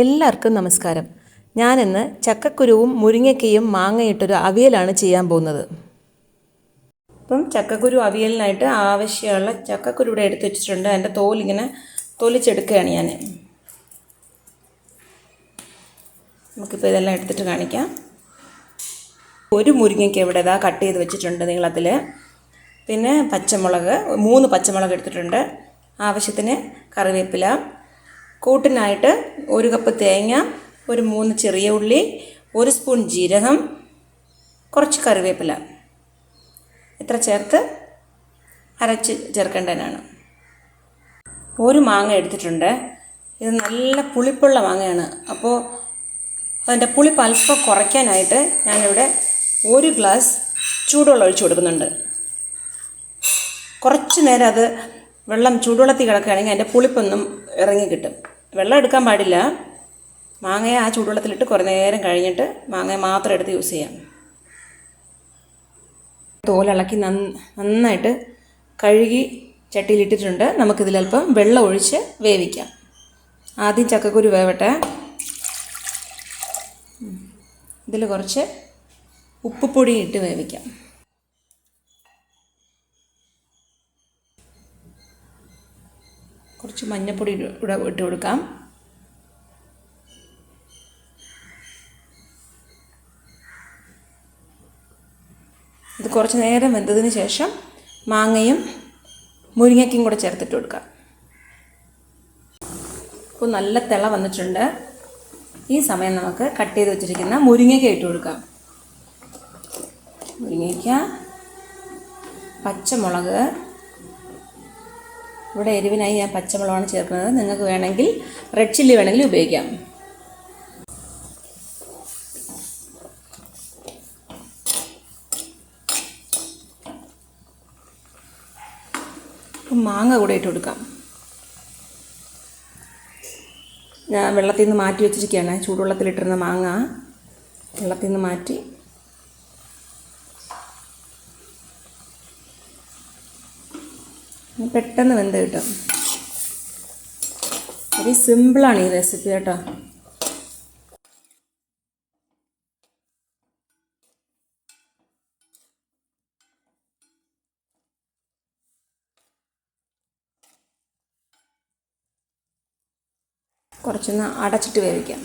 എല്ലാവർക്കും നമസ്കാരം. ഞാനിന്ന് ചക്കക്കുരുവും മുരിങ്ങയ്ക്കയും മാങ്ങയിട്ടൊരു അവിയലാണ് ചെയ്യാൻ പോകുന്നത്. അപ്പം ചക്കക്കുരു അവിയലിനായിട്ട് ആവശ്യമുള്ള ചക്കക്കുരു ഇവിടെ എടുത്ത് വെച്ചിട്ടുണ്ട്. അതിന്റെ തോലിങ്ങനെ തൊലിച്ചെടുക്കുകയാണ് ഞാൻ. നമുക്കിപ്പോൾ ഇതെല്ലാം എടുത്തിട്ട് കാണിക്കാം. ഒരു മുരിങ്ങയ്ക്ക ഇവിടെ ഇതാ കട്ട് ചെയ്ത് വെച്ചിട്ടുണ്ട് നീളത്തിൽ. പിന്നെ പച്ചമുളക് മൂന്ന് പച്ചമുളക് എടുത്തിട്ടുണ്ട്. ആവശ്യത്തിന് കറിവേപ്പില കൂട്ടിനായിട്ട് ഒരു കപ്പ് തേങ്ങ ഒരു മൂന്ന് ചെറിയ ഉള്ളി ഒരു സ്പൂൺ ജീരകം കുറച്ച് കറിവേപ്പില. ഇത്ര ചേർത്ത് അരച്ച് ചേർക്കേണ്ടതിനാണ്. ഒരു മാങ്ങ എടുത്തിട്ടുണ്ട്. ഇത് നല്ല പുളിപ്പുള്ള മാങ്ങയാണ്. അപ്പോൾ അതിന്റെ പുളിപ്പ് അല്പം കുറയ്ക്കാനായിട്ട് ഞാനിവിടെ ഒരു ഗ്ലാസ് ചൂടുവെള്ളം ഒഴിച്ചു കൊടുക്കുന്നുണ്ട്. കുറച്ച് നേരം അത് വെള്ളം ചൂടുവെള്ളത്തിൽ കിടക്കുകയാണെങ്കിൽ അതിന്റെ പുളിപ്പൊന്നും ഇറങ്ങി കിട്ടും. വെള്ളം എടുക്കാൻ പാടില്ല. മാങ്ങയെ ആ ചൂടുവെള്ളത്തിലിട്ട് കുറേ നേരം കഴിഞ്ഞിട്ട് മാങ്ങയെ മാത്രം എടുത്ത് യൂസ് ചെയ്യാം. തോലിളക്കി നന്ന നന്നായിട്ട് കഴുകി ചട്ടിയിലിട്ടിട്ടുണ്ട്. നമുക്കിതിലൽപ്പം വെള്ളം ഒഴിച്ച് വേവിക്കാം. ആദ്യം ചക്കക്കുരു വേവട്ടെ. ഇതിൽ കുറച്ച് ഉപ്പുപൊടി ഇട്ട് വേവിക്കാം. കുറച്ച് മഞ്ഞൾപ്പൊടി ഇവിടെ ഇട്ട് കൊടുക്കാം. ഇത് കുറച്ച് നേരം വെന്തതിന് ശേഷം മാങ്ങയും മുരിങ്ങയ്ക്കും കൂടെ ചേർത്തിട്ട് കൊടുക്കാം. ഇപ്പോൾ നല്ല തിള വന്നിട്ടുണ്ട്. ഈ സമയം നമുക്ക് കട്ട് ചെയ്ത് വെച്ചിരിക്കുന്ന മുരിങ്ങയ്ക്ക ഇട്ട് കൊടുക്കാം. മുരിങ്ങയ്ക്ക പച്ചമുളക് ഇവിടെ എരിവിനായി ഞാൻ പച്ചമുളകാണ് ചേർക്കുന്നത്. നിങ്ങൾക്ക് വേണമെങ്കിൽ റെഡ് ചില്ലി വേണമെങ്കിൽ ഉപയോഗിക്കാം. മാങ്ങ കൂടെ ഇട്ട് കൊടുക്കാം. ഞാൻ വെള്ളത്തിൽ നിന്ന് മാറ്റി വെച്ചിരിക്കുകയാണ്. ചൂടുവെള്ളത്തിലിട്ടിരുന്ന മാങ്ങ വെള്ളത്തിൽ നിന്ന് മാറ്റി പെട്ടെന്ന് വെന്ത് കിട്ടും. വെരി സിമ്പിളാണ് ഈ റെസിപ്പി കേട്ടോ. കുറച്ചൊന്ന് അടച്ചിട്ട് വേവിക്കാം.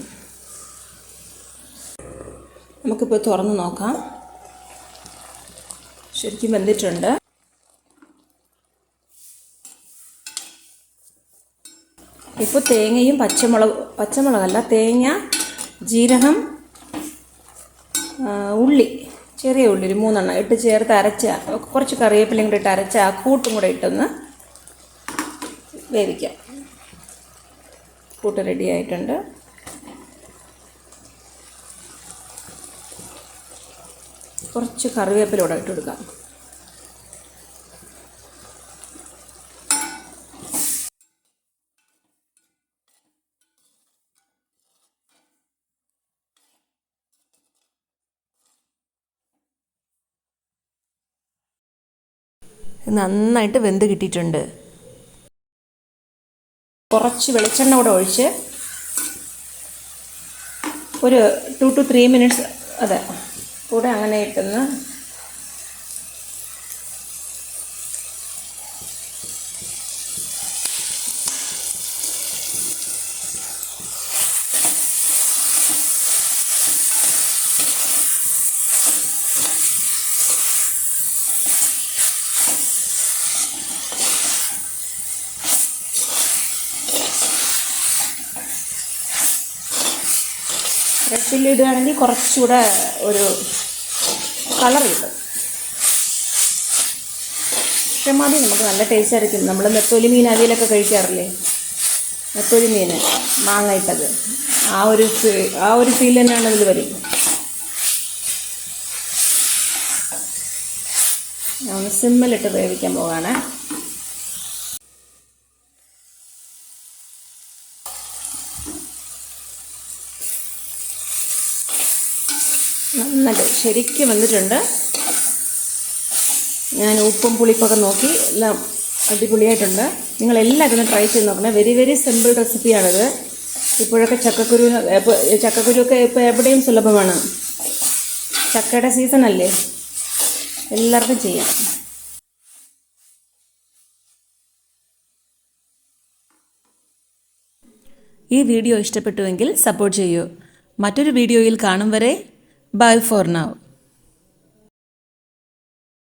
നമുക്കിപ്പോൾ തുറന്ന് നോക്കാം. ശരിക്കും വെന്തിട്ടുണ്ട്. തേങ്ങയും പച്ചമുളക് പച്ചമുളകല്ല തേങ്ങ ജീരകം ഉള്ളി ചെറിയ ഉള്ളി ഒരു മൂന്നെണ്ണം ഇട്ട് ചേർത്ത് അരച്ച കുറച്ച് കറിവേപ്പിലയും കൂടി ഇട്ട് അരച്ച ആ കൂട്ടും കൂടെ ഇട്ടൊന്ന് വേവിക്കാം. കൂട്ട് റെഡി ആയിട്ടുണ്ട്. കുറച്ച് കറിവേപ്പില കൂടെ ഇട്ട് കൊടുക്കാം. നന്നായിട്ട് വെന്ത് കിട്ടിയിട്ടുണ്ട്. കുറച്ച് വെളിച്ചെണ്ണ കൂടെ ഒഴിച്ച് ഒരു ടു ടു ത്രീ മിനിറ്റ്സ് അതെ കൂടെ അങ്ങനെ ഇട്ടെന്ന് റെഡ് ഇടുകയാണെങ്കിൽ കുറച്ചുകൂടെ ഒരു കളർ കിട്ടും പക്ഷെ മതി നമുക്ക് നല്ല ടേസ്റ്റ് ആയിരിക്കും. നമ്മൾ നെത്തോലി മീൻ അവിയലൊക്കെ കഴിക്കാറില്ലേ? നെത്തോലി മീൻ മാങ്ങ ഇട്ടത് ആ ഒരു ആ ഒരു ഫീൽ തന്നെയാണ് ഇതിൽ വരും. സിമ്മിലിട്ട് വേവിക്കാൻ പോവാണ്. നന്നായിട്ട് ശരിക്കും വന്നിട്ടുണ്ട്. ഞാൻ ഉപ്പും പുളിപ്പൊക്കെ നോക്കി എല്ലാം അടിപൊളിയായിട്ടുണ്ട്. നിങ്ങൾ എല്ലാവരും ട്രൈ ചെയ്ത് നോക്കണേ. വെരി വെരി സിമ്പിൾ റെസിപ്പിയാണിത് ഇപ്പോഴൊക്കെ ചക്കക്കുരു ചക്കക്കുരുവൊക്കെ ഇപ്പോൾ എവിടെയും സുലഭമാണ്. ചക്കയുടെ സീസൺ അല്ലേ? എല്ലാവർക്കും ചെയ്യാം. ഈ വീഡിയോ ഇഷ്ടപ്പെട്ടുവെങ്കിൽ സപ്പോർട്ട് ചെയ്യൂ. മറ്റൊരു വീഡിയോയിൽ കാണും വരെ Bye for now.